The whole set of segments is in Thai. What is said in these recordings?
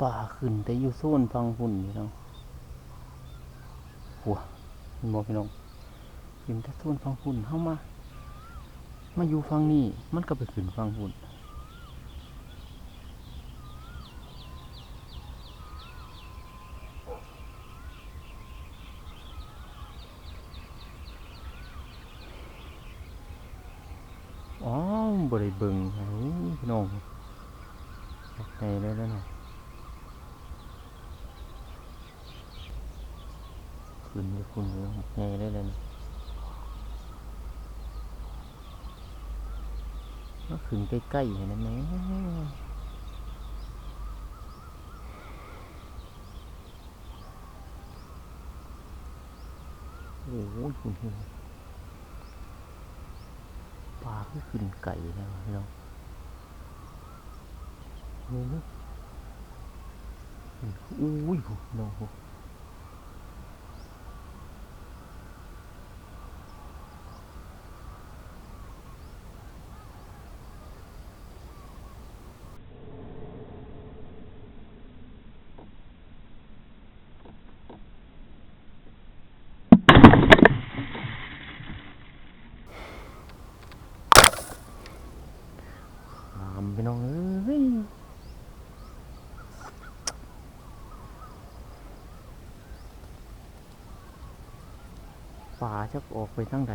ป่าขึ้น แต่อยู่โซนฟังพุ่นพี่น้องหัวเห็นบ่พี่น้องขึ้นแต่โซนฟังพุ่นเข้ามา มาอยู่ฟังนี้มันก็ไปขึ้นฟังพุ่นอ๋อบ่ได้เบิงไห้พี่น้องไงเลยแล้วนะ ขึ้นอยู่คุณอยู่ไงเลยแล้วน่ะก็ขึ้นใกล้ๆเห็นไหมโอ้โหคุณเห็นปลาก็ขึ้นไก่แล้วพี่น้องโอ้โหอุ้ยโหน้องโหตามพี่น้องเอ้ย ป่าจะออกไปทางไหน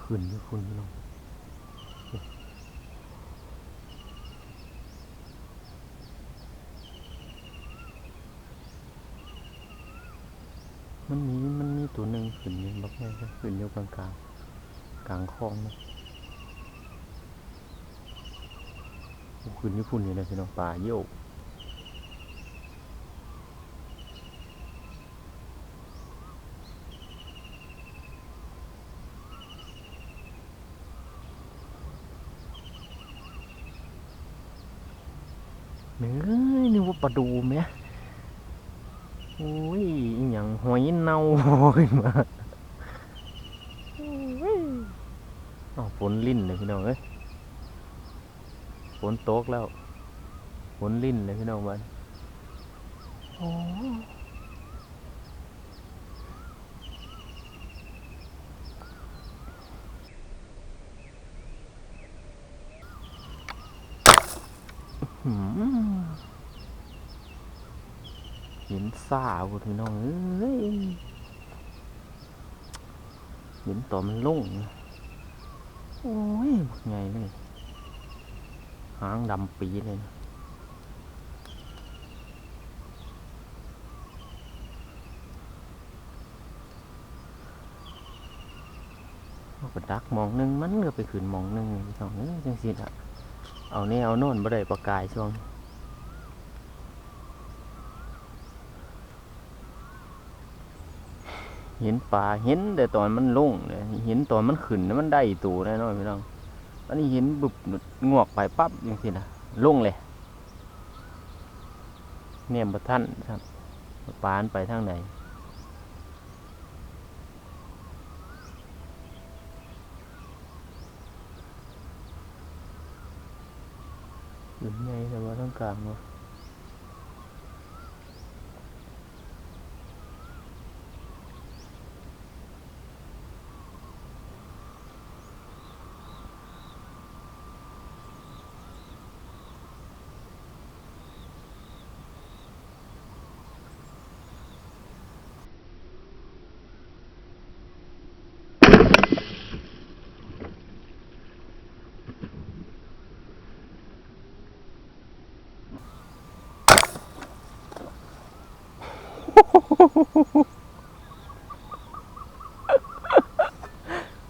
ขึ้นอยู่คุณลง มันมีมันมีตัวหนึ่งขึ้นอยู่บักแม่ก็ขึ้นอยู่กลางกลางกลางคลองนะโอ้ขึ้นญี่ปุ่นนี่เลยพี่น้องป่าโยกเนื้อนึกว่าปลาดูไหม โอ้ยอย่างหอยเน่าขึ้นมาโอ้ยอ้าวฝนลิ่นเลยพี่น้องเอ้ยฝนตกแล้วฝนลิ่นเลยพี่น้องบ้านโอ้อื้อหือ เห็นสาวพี่น้องเอ้ยเห็นตัวมันลุ่งโอ้ยไงเลยหางดำปีเลยนะก็ดักมองหนึงมันก็ไปขึ้นมองหนึงพี่น้องเอ้ยจังสิละเอาเนี่เอาโน่นบ่ได้ประกายช่วง เห็นปลาเห็นแต่ตอนมันลงเลยเห็นตอนมันขึ้นมันได้ตัวแน่นอนพี่น้องอันนี้เห็นบุบงวกไปปั๊บยังสินะลงเลยเนี่ยบท่านครับปานไปทางไหนหรือไงแต่ว่าต้องกลางวะ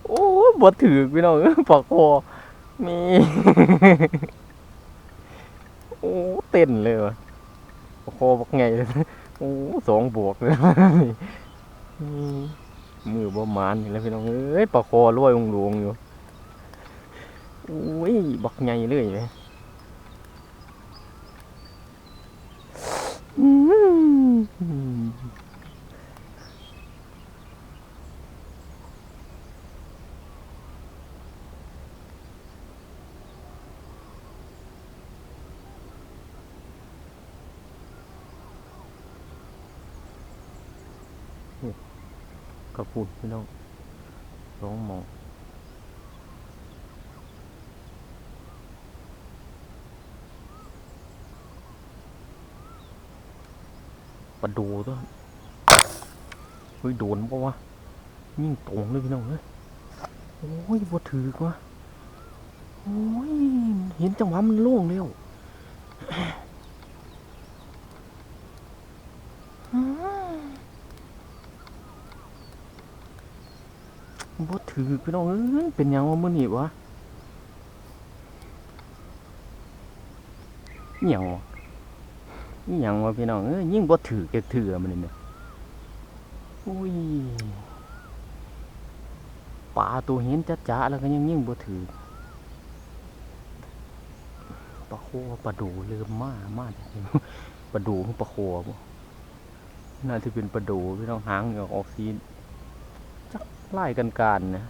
โอ้บดถือพี่น้องเอ้ยปากคอมีโอ้เต้นเลยวะปากคอบักไงเลยโอ้สองบวกเลยมือบ่มานแล้วพี่น้องเอ้ยปากคอรวยองหลวงอยู่โอ้ยบักใหญ่เลย กระปุนพี่น้องร้องหมองปลาดูตัวเฮ้ยโดนปะวะยิ่งตรงเลยพี่น้องเอ้ยโอ้ยบ่ถือกวะโอ้ย เห็นจังหวะมันโล่งเร็วอืมบ่ ถือพี่น้องเอ้ยเป็นยังวะมื้อนี้วะเหี่ยววะนี่ยังวะพี่น้องเอ้ยยิ่งบ่ถือจะถือมันนี่เนี่ยอุ้ยปลาตัวเห็นจ้าจ้าแล้วก็ยังยิ่งบ่ถือปลาโคปลาดูเริ่มมากมาจากปลาดูปลาโคบ่น่าจะเป็นปลาดูพี่น้องหางออกออกสี ไล่กันการนะ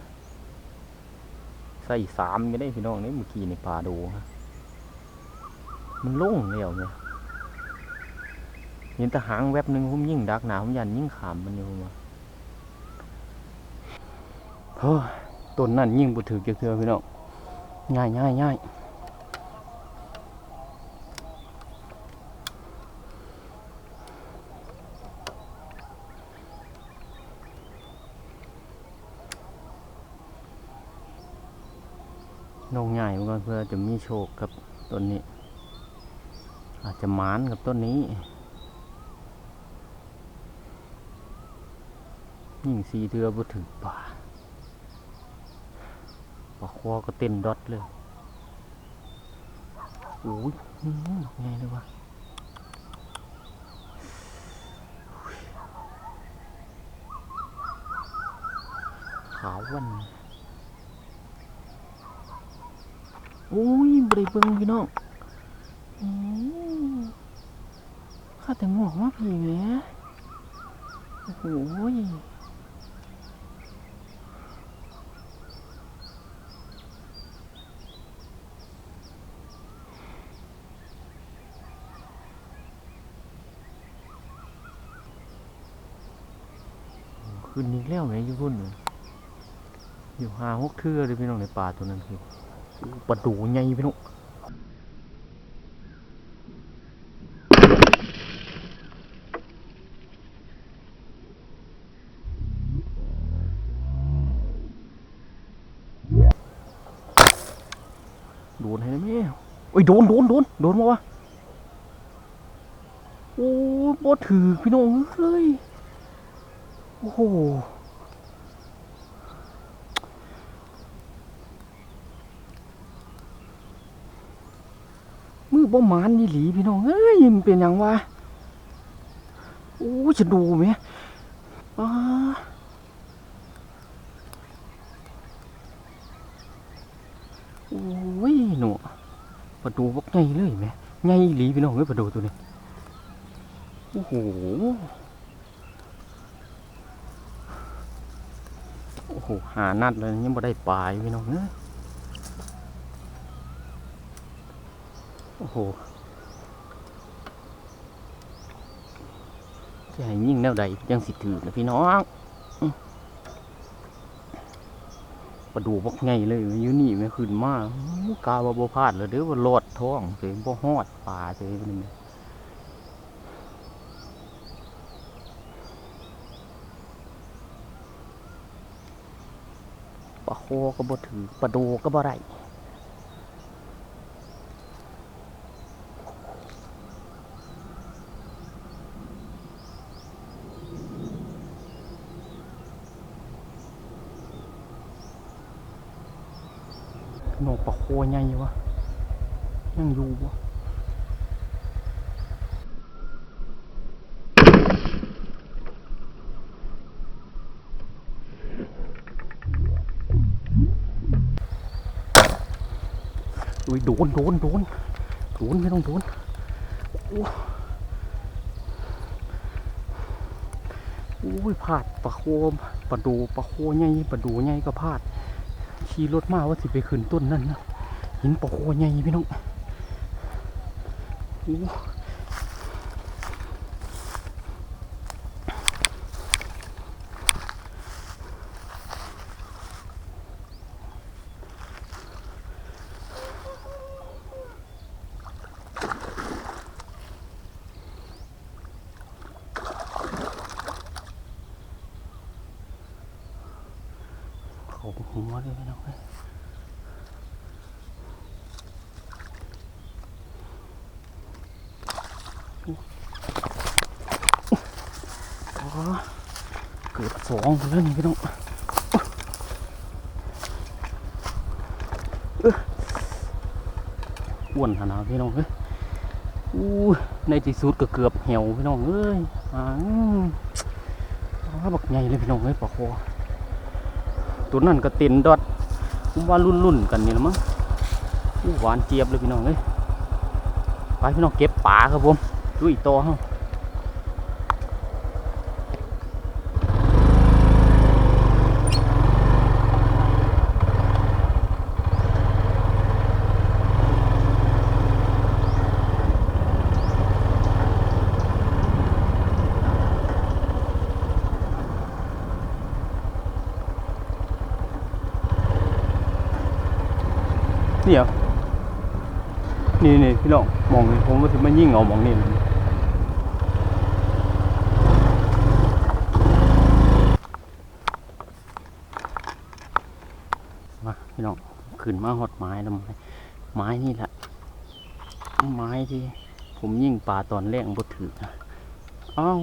ใส่สามก็ได้พี่น้องนี่เมื่อกี้ในป่าดูฮะมันลุ่งแล้วเนี่ยเห็นตะหางแวบหนึ่งผมยิ่งดักหนาผมยันยิ่งขามมันอยู่มาเฮ้ยต้นนั่นยิ่งบุถือเกี่ยวเทือพี่น้องง่ายง่ายง่ายลงง่ายเหมือนกันเพื่อจะมีโชคกับต้นนี้ อาจจะหมานกับต้นนี้ยิ่งสีเทือบ่ถึงป่าปลาคอก็เต้นดอดเลยโอ้ยไงเลยวะขาววัน โอ้ยบริเบิงพี่น้องอข้าแต่งอกมากพี่แหมโอ้โหยขึ้นอีกแล้วไหมยุ่พุ่นอยู่หาหกเทือเลยพี่น้องในป่าตัวนั้นคือ ปลาดูใหญ่พี่น้องโดนให้ได้ไหมโอ้ยโดนโดนโดนโดนมาวะโอ้บ่ถือพี่น้องเอ้ยโอ้โห มือบ่หมานนี่หลีพี่น้องเอ้ยมันเป็นหยังวะโอ้จะดูไหมป้าโอ้ยหนูประตูบักไงเลยไหมไงหลีพี่น้องเอ้ยประตูตัวนี้โอ้โหโอ้โหหานัดเลยยังบ่ได้ปลายพี่น้องเอ้ย โอ้โหจะให้ยิ่งแนวใดยังสิถือนะพี่น้องอประดูบักไงเลยอยู่นี่ไม่ขึ้นมากกาวาบ่พลาดเลยเด้อว่าโลดท้องเสียบ่ฮอดปลาเสียนี่ปลาโคก็บ่ถือปลาดูก็บ่ไดโนปลาโคใหญ่วะยังอยู่วะอุ้ยโดนโดนโดนโดนไม่ต้องโดนโอ้อุ้ยพลาดปลาโคมปลาดูปลาโคใหญ่ปลาดูใหญ่ก็พลาดขี่รถมาว่าสิไปขึ้นต้นนั่นนะ หินปลาโคใหญ่พี่น้องโอ้เขาหัวเลยพี่น้องเอ้ย เกือบสองแล้วนี่พี่น้องเอ้ยอวนขนาดพี่น้องเอ้ยอู้ในที่สุดก็เกือบเหี่ยวพี่น้องเอ้ยอ่าอืมอ๋อบักใหญ่เลยพี่น้องเอ้ยปลาคอตัวนั้นก็เต็นดอดผมว่ารุ่นรุ่นๆกันนี่ละมั้งหวานเจี๊ยบเลยพี่น้องเอ้ยไปพี่น้องเก็บป่าครับผมดูอีกตัวฮ นี่เหรอนี่นี่พี่น้องมองนี่ผมว่าถึงมันยิ่งเอามองนี่เลยมาพี่น้องขึ้นมาหอดไม้แล้วไม้ไม้นี่แหละไม้ที่ ผมยิ่งป่าตอนแรกบ่ถือนะอ้าว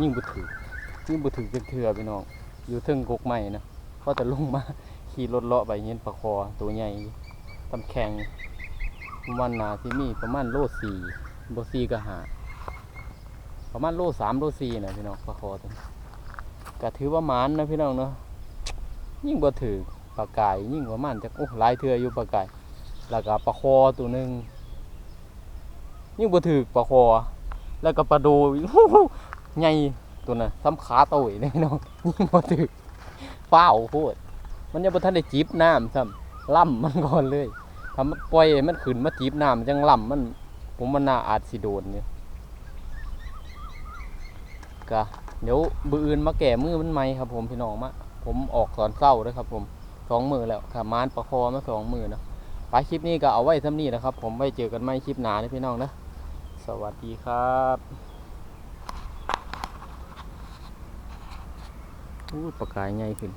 ยิ่งบุถือยิ่งบุถือเป็นเถื่อพี่น้องอยู่ทึงกกใหม่นะก็จะลงมาขี่รถเลาะไปเงี้ยปลาคอตัวใหญ่ตำแข็งวันนาที่มีประมาณโลสี่โลสี่ก็หาประมาณโลสามโลสี่นะพี่น้องปลาคอตัวก็ถือว่าหมานนะพี่น้องเนาะยิ่งบ่ถือปลากายยิ่งประมาณจะโอ้หลายเถื่ออยู่ปลากายแล้วก็ปลาคอตัวหนึ่งยิ่งบ่ถือปลาคอแล้วก็ปลาดอีก ใหญ่ตัวน่ะซ้ำขาโตอีกเลยน้องยิ่งบ่ถึกฟ้าวโพดมันยังบ่ทันได้จีบน้ำซ้ำล่ำมันก่อนเลยถ้าปล่อยมันขึ้นมาจีบน้ำจังล่ำมัน ผมมันน่าอาจสิโดนเนี่ยก็เดี๋ยวบืออื่นมาแก่มือมันไหมครับ ผมพี่น้องมาผมออกตอนเศร้าด้วยครับ ผมสองมือแล้วขามานประคอมาสองมือนะไปคลิปนี้ก็เอาไว้ท่านี้นะครับ ผมไว้เจอกันใหม่คลิปหน้านะพี่น้องนะสวัสดีครับ อู้ปากกายใหญ่ขึ้น